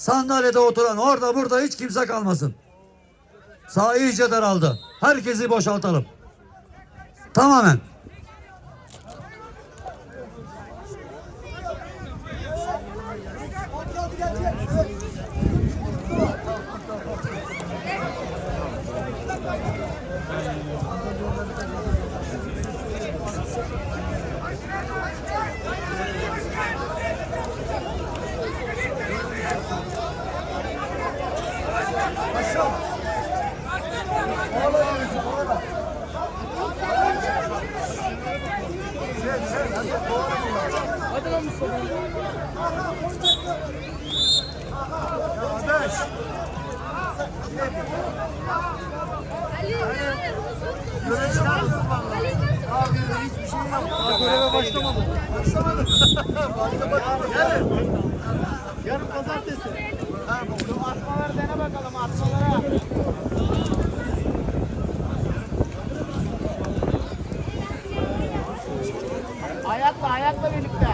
Sandalyede oturan orada burada hiç kimse kalmasın. Sağ iyice daraldı. Herkesi boşaltalım. Tamamen. Göreve başlamadım. Başlamadım. Yarın. Yarın pazartesi. Ha, bu atmaları dene bakalım atmalara. Ayakla ayakla birlikte.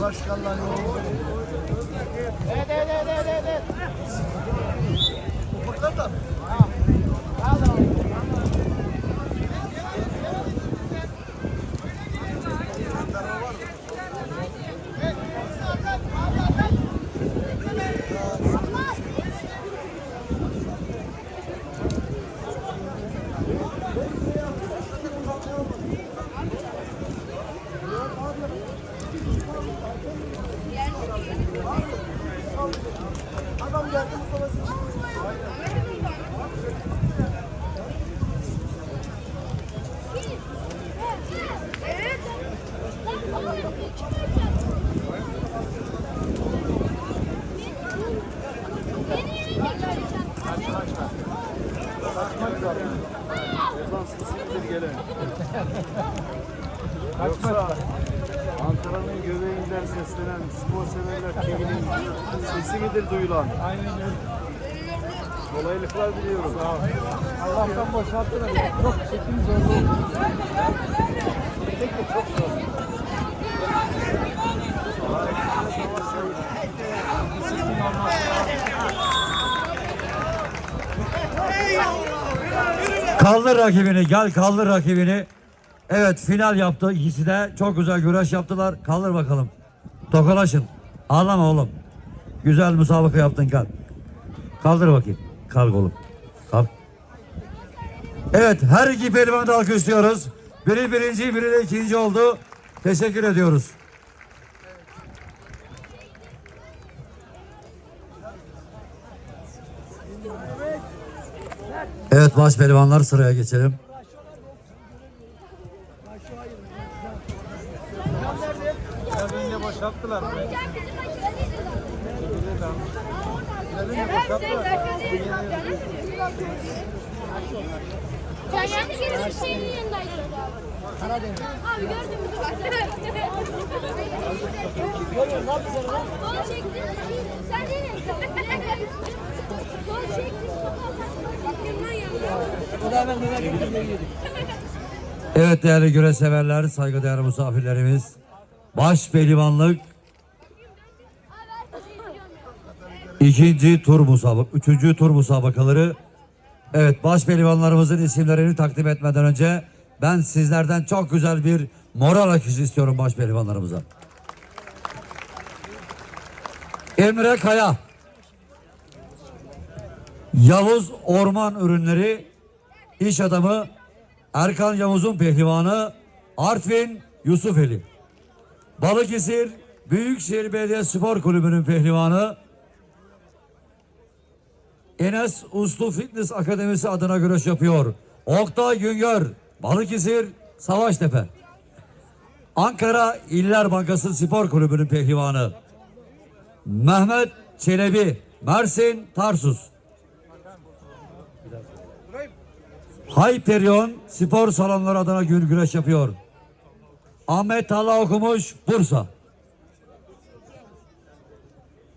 Başkanlar Evet evet evet evet evet. Ufaklar da. Ha. Al al. Evet. Yoksa Ankara'nın göbeğinden seslenen spor severler TV'nin sesi midir duyulan? Aynen öyle. Kolaylıklar diliyorum. Sağ ol. Allah'tan boşalttın ama çok çekim zorlu oldu. Tek de çok zor. Kaldır rakibini gel kaldır rakibini. Evet final yaptı ikisi de çok güzel güreş yaptılar. Kaldır bakalım. Tokalaşın. Ağlama oğlum. Güzel müsabaka yaptın kal. Kaldır bakayım. Kalk oğlum. Kalk. Evet her iki pehlivanı da alkışlıyoruz. Biri birinci biri de ikinci oldu. Teşekkür ediyoruz. Evet baş pehlivanlar sıraya geçelim. Yine Evet değerli güreş severler, saygıdeğer misafirlerimiz. Baş pehlivanlık ikinci tur musabak, üçüncü tur musabakaları. Evet baş pehlivanlarımızın isimlerini takdim etmeden önce ben sizlerden çok güzel bir moral akışı istiyorum baş pehlivanlarımıza. Emre Kaya. Yavuz Orman Ürünleri iş adamı Erkan Yavuz'un pehlivanı Artvin Yusufeli. Balıkesir Büyükşehir Belediye Spor Kulübü'nün pehlivanı Enes Uslu Fitness Akademisi adına güreş yapıyor. Oktay Güngör, Balıkesir, Savaştepe. Ankara İller Bankası Spor Kulübü'nün pehlivanı. Mehmet Çelebi, Mersin, Tarsus. Hyperion spor salonları adına gül güreş yapıyor. Ahmet Tala okumuş Bursa.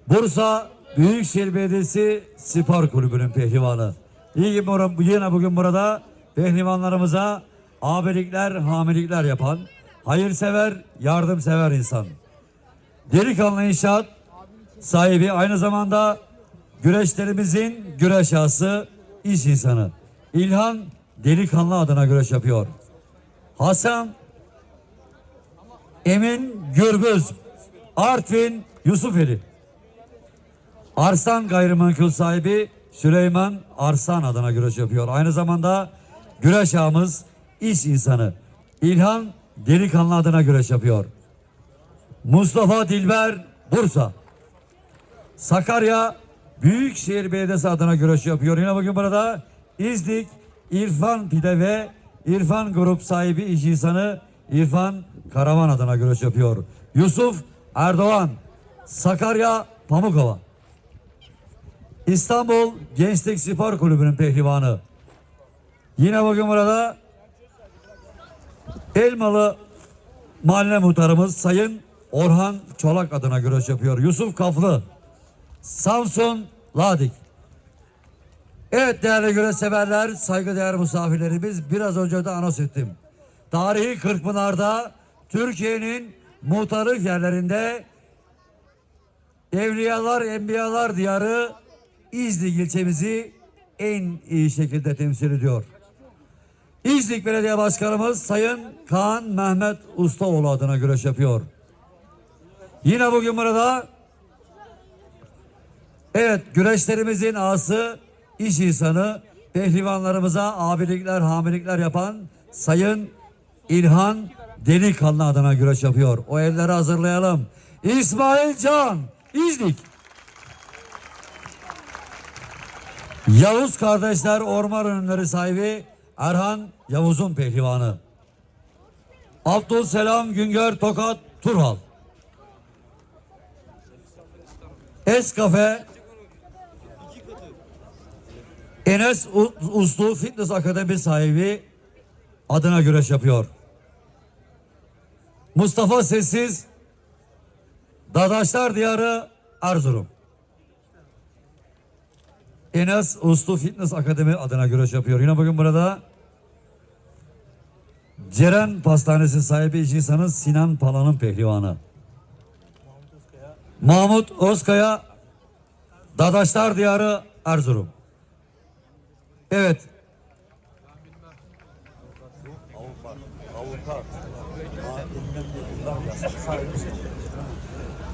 Bursa Büyükşehir Belediyesi Spor Kulübü'nün pehlivanı. İyi ki yine bugün burada pehlivanlarımıza abilikler, hamilikler yapan hayırsever, yardımsever insan. Delikanlı İnşaat sahibi aynı zamanda güreşlerimizin güreş ağası iş insanı. İlhan Delikanlı adına güreş yapıyor. Hasan Emin Gürbüz Artvin Yusufeli Arslan gayrimenkul sahibi Süleyman Arslan adına güreş yapıyor. Aynı zamanda güreş ağamız iş insanı İlhan Delikanlı adına güreş yapıyor. Mustafa Dilber Bursa. Sakarya Büyükşehir Belediyesi adına güreş yapıyor. Yine bugün burada İznik İrfan Pide ve İrfan Grup sahibi iş insanı İrfan Karaman adına güreş yapıyor. Yusuf Erdoğan Sakarya Pamukova. İstanbul Gençlik Spor Kulübü'nün pehlivanı. Yine bugün burada Elmalı Mahalle Muhtarımız Sayın Orhan Çolak adına güreş yapıyor. Yusuf Kaflı, Samsun Ladik. Evet değerli güreş severler, saygıdeğer misafirlerimiz biraz önce de anons ettim. Tarihi Kırkpınar'da Türkiye'nin muhtarlık yerlerinde Evliyalar, Enbiyalar diyarı İznik ilçemizi en iyi şekilde temsil ediyor. İznik Belediye Başkanımız Sayın Kaan Mehmet Ustaoğlu adına güreş yapıyor. Yine bugün burada evet güreşlerimizin ağası iş insanı pehlivanlarımıza abilikler hamilikler yapan Sayın İlhan Delikanlı adına güreş yapıyor. O elleri hazırlayalım. İsmail Can İznik. Yavuz kardeşler orman ürünleri sahibi Erhan Yavuz'un pehlivanı. Abdülselam Güngör Tokat Turhal. Es Kafe Enes Uslu Fitness Akademi sahibi adına güreş yapıyor. Mustafa Sessiz Dadaşlar Diyarı Erzurum. Enes Uslu Fitness Akademi adına güreş yapıyor. Yine bugün burada Ceren Pastanesi sahibi iş insanı Sinan Pala'nın pehlivanı. Mahmut Özkaya Dadaşlar Diyarı Erzurum. Evet.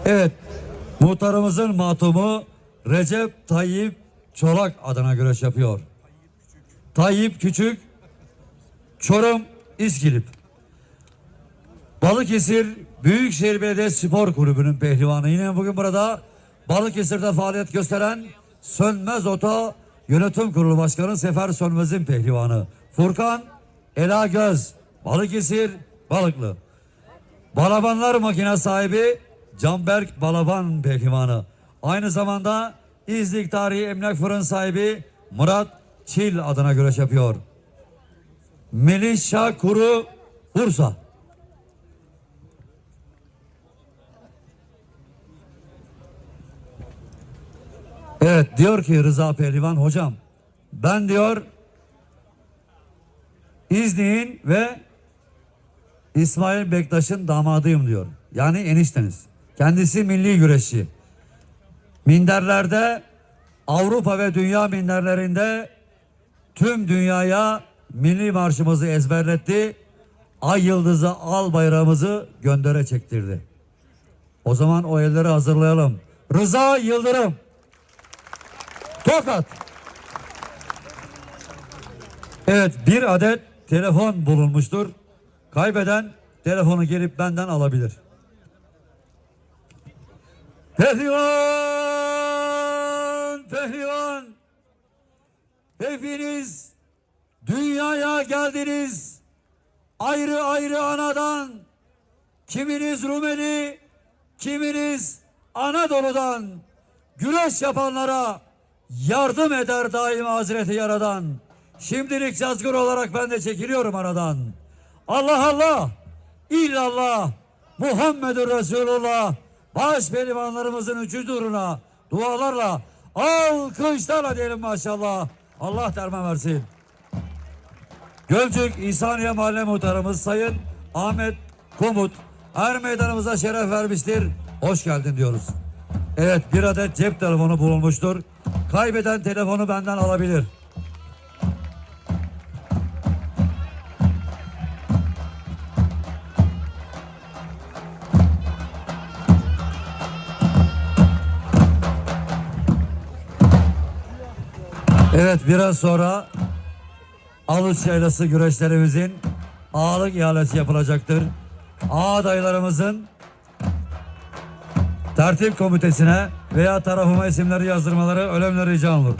Evet. Muhtarımızın matumu Recep Tayyip Çolak adına güreş yapıyor. Tayyip Küçük Çorum İskilip. Balıkesir Büyükşehir Belediyesi Spor Kulübü'nün pehlivanı. Yine bugün burada Balıkesir'de faaliyet gösteren Sönmez Oto Yönetim Kurulu Başkanı Sefer Sönmez'in pehlivanı. Furkan Ela Göz Balıkesir Balıklı. Balabanlar makine sahibi Canberk Balaban pehlivanı. Aynı zamanda İznik Tarihi Emlak Fırın sahibi Murat Çil adına güreş yapıyor. Melih Şah Kuru Bursa. Evet diyor ki Rıza Pehlivan hocam ben diyor İznik'in ve İsmail Bektaş'ın damadıyım diyor. Yani enişteniz. Kendisi milli güreşçi. Minderlerde Avrupa ve dünya minderlerinde tüm dünyaya milli marşımızı ezberletti. Ay yıldızı al bayrağımızı göndere çektirdi. O zaman o elleri hazırlayalım. Rıza Yıldırım. Tokat. Evet bir adet telefon bulunmuştur. Kaybeden telefonu gelip benden alabilir. Pehlivan! Pehlivan! Hepiniz dünyaya geldiniz. Ayrı ayrı anadan. Kiminiz Rumeli, kiminiz Anadolu'dan. Güreş yapanlara yardım eder daima Hazreti Yaradan. Şimdilik cazgır olarak ben de çekiliyorum aradan. Allah Allah, illallah, Muhammedur Resulullah. Baş pehlivanlarımızın üçü duruna dualarla alkışlarla diyelim maşallah. Allah derman versin. Gölcük İhsaniye Mahalle Muhtarımız Sayın Ahmet Komut er meydanımıza şeref vermiştir. hoş geldin diyoruz. Evet bir adet cep telefonu bulunmuştur. Kaybeden telefonu benden alabilir. Evet biraz sonra Alış Yaylası güreşlerimizin ağalık ihalesi yapılacaktır. Ağ adaylarımızın tertip komitesine veya tarafıma isimleri yazdırmaları önemli rica olur.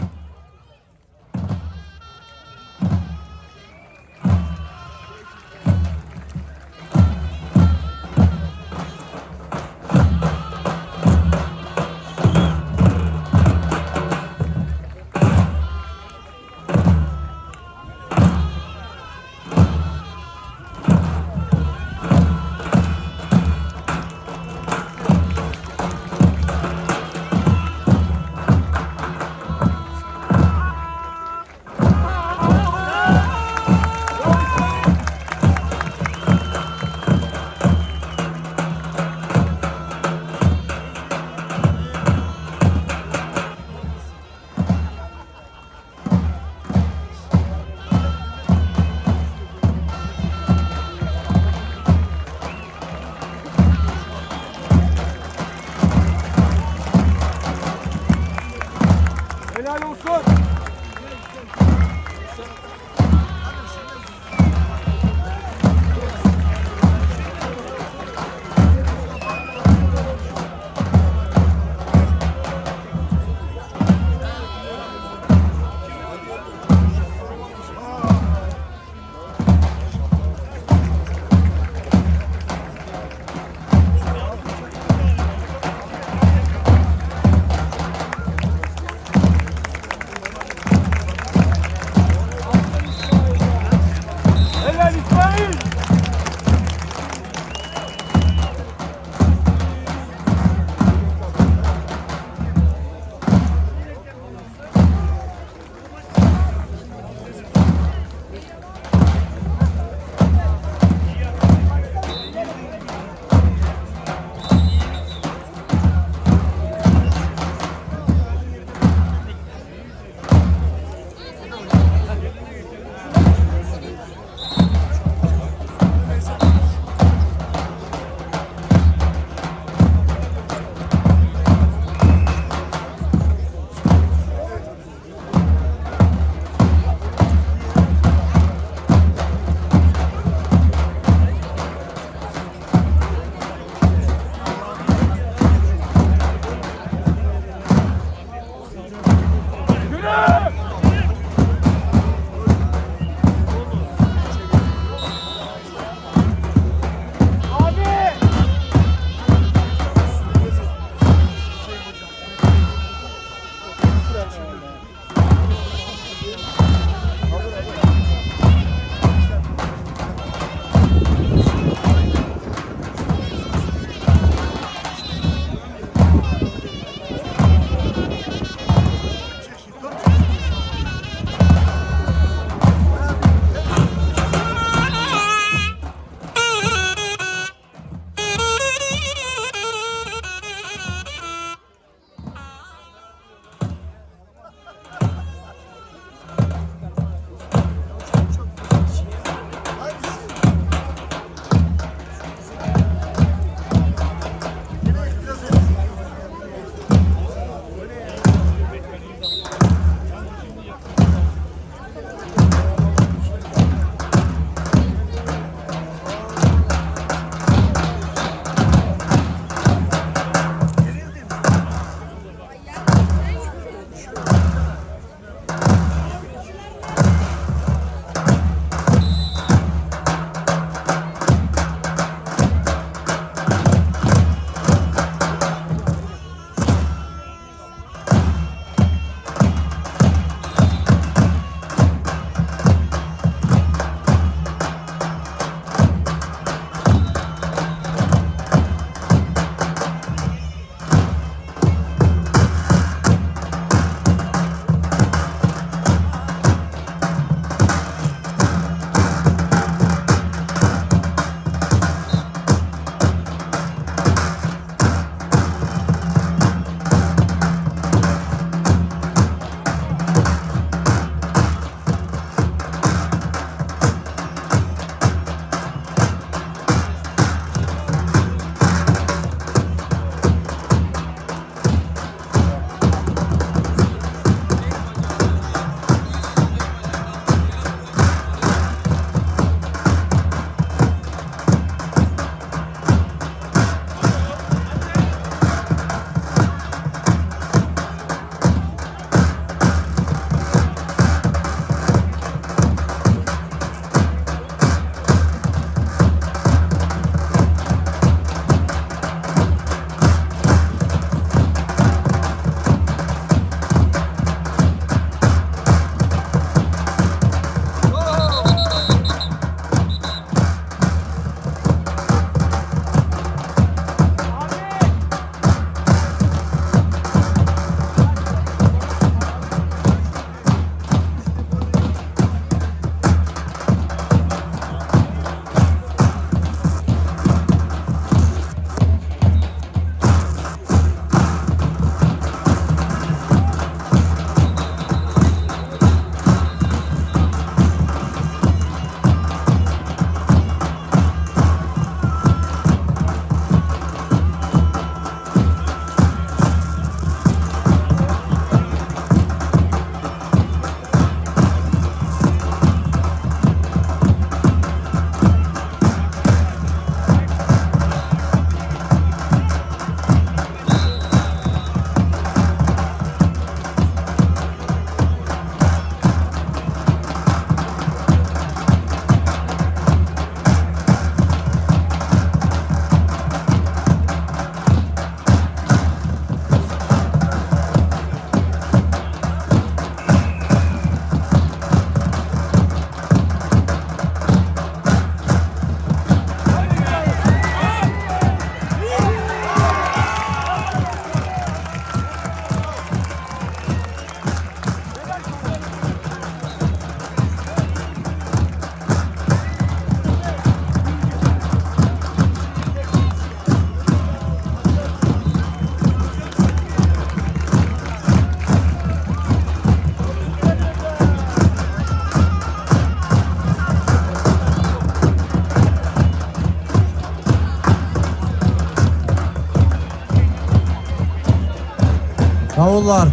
Davullar.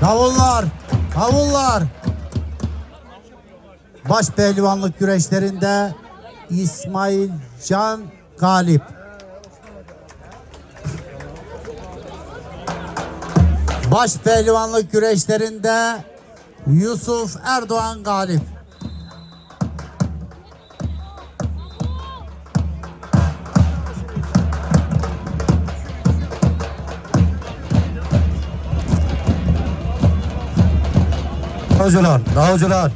Davullar. Davullar. Baş pehlivanlık güreşlerinde İsmail Can galip. Baş pehlivanlık güreşlerinde Yusuf Erdoğan galip. Davulcular, davulcular.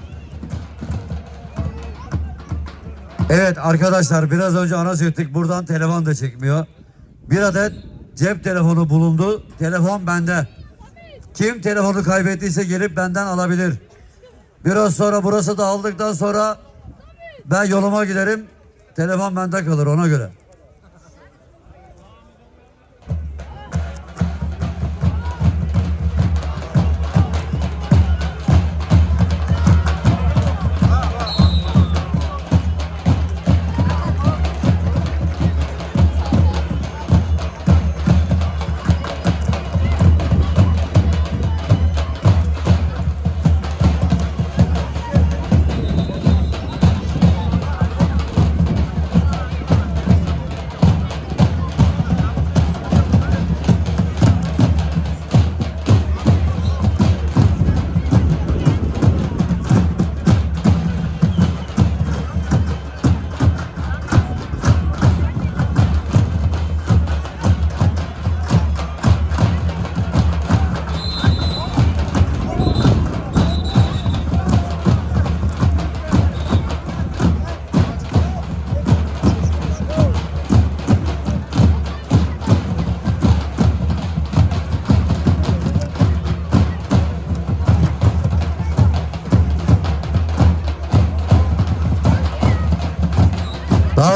Evet arkadaşlar biraz önce ana ettik. Buradan telefon da çekmiyor. Bir adet cep telefonu bulundu. Telefon bende. Kim telefonu kaybettiyse gelip benden alabilir. Biraz sonra burası da aldıktan sonra ben yoluma giderim. Telefon bende kalır ona göre.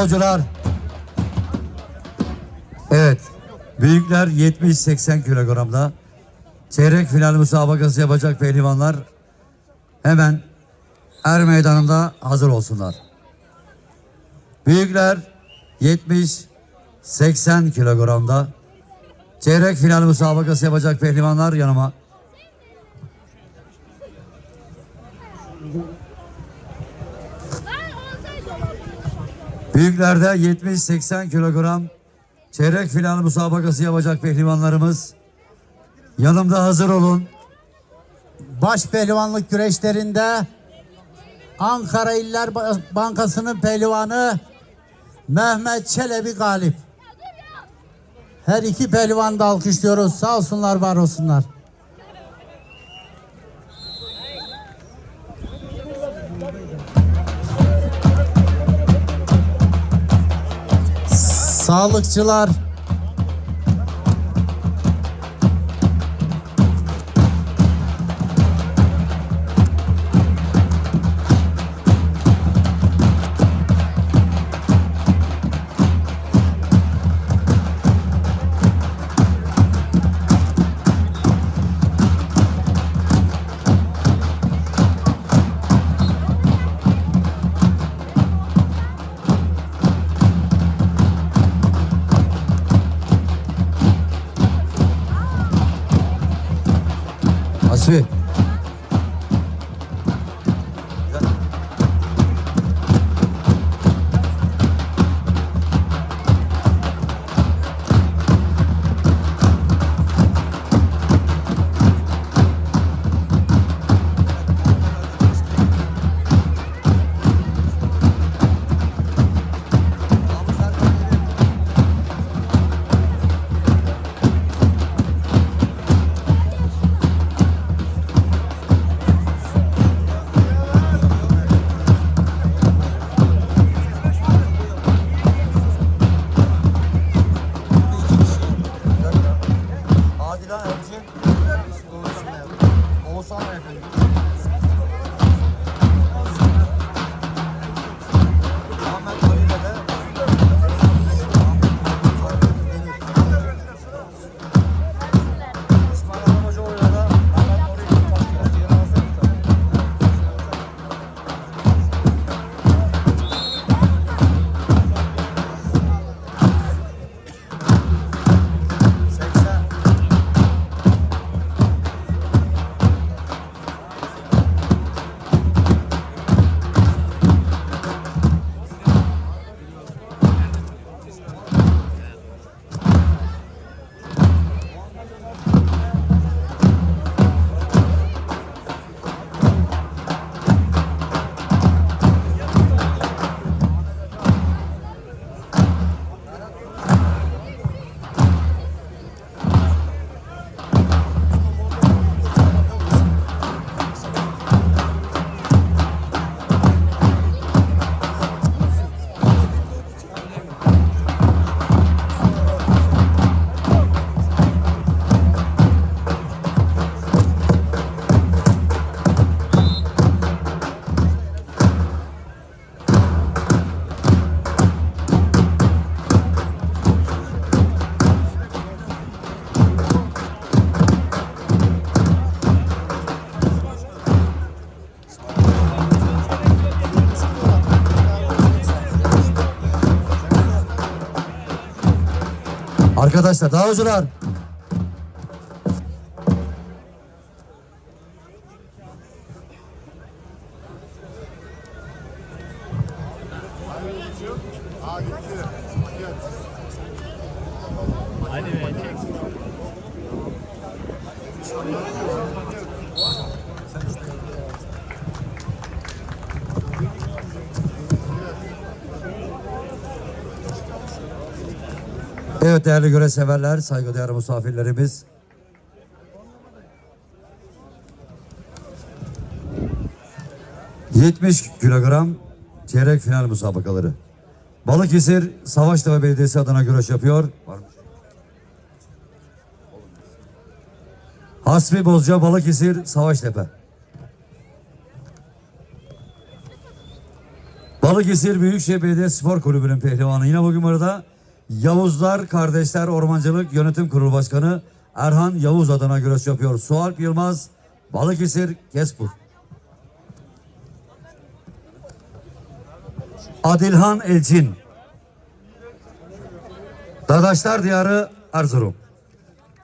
Davulcular. Evet. Büyükler 70-80 kilogramda. Çeyrek final müsabakası yapacak pehlivanlar hemen er meydanında hazır olsunlar. Büyükler 70-80 kilogramda. Çeyrek final müsabakası yapacak pehlivanlar yanıma. Büyüklerde 70-80 kilogram çeyrek final müsabakası yapacak pehlivanlarımız. Yanımda hazır olun. Baş pehlivanlık güreşlerinde Ankara İller Ba- Bankası'nın pehlivanı Mehmet Çelebi galip. Her iki pehlivanı da alkışlıyoruz. Sağ olsunlar, var olsunlar. Sağlıkçılar Arkadaşlar davulcular. Evet değerli göre severler, saygıdeğer misafirlerimiz. ...70 kilogram çeyrek final müsabakaları. Balıkesir Savaştepe Belediyesi adına güreş yapıyor. Hasbi Bozca Balıkesir Savaştepe. Balıkesir Büyükşehir Belediye Spor Kulübü'nün pehlivanı. Yine bugün burada Yavuzlar Kardeşler Ormancılık Yönetim Kurulu Başkanı Erhan Yavuz adına güreş yapıyor. Sualp Yılmaz, Balıkesir Kespur. Adilhan Elçin. Dadaşlar Diyarı Erzurum.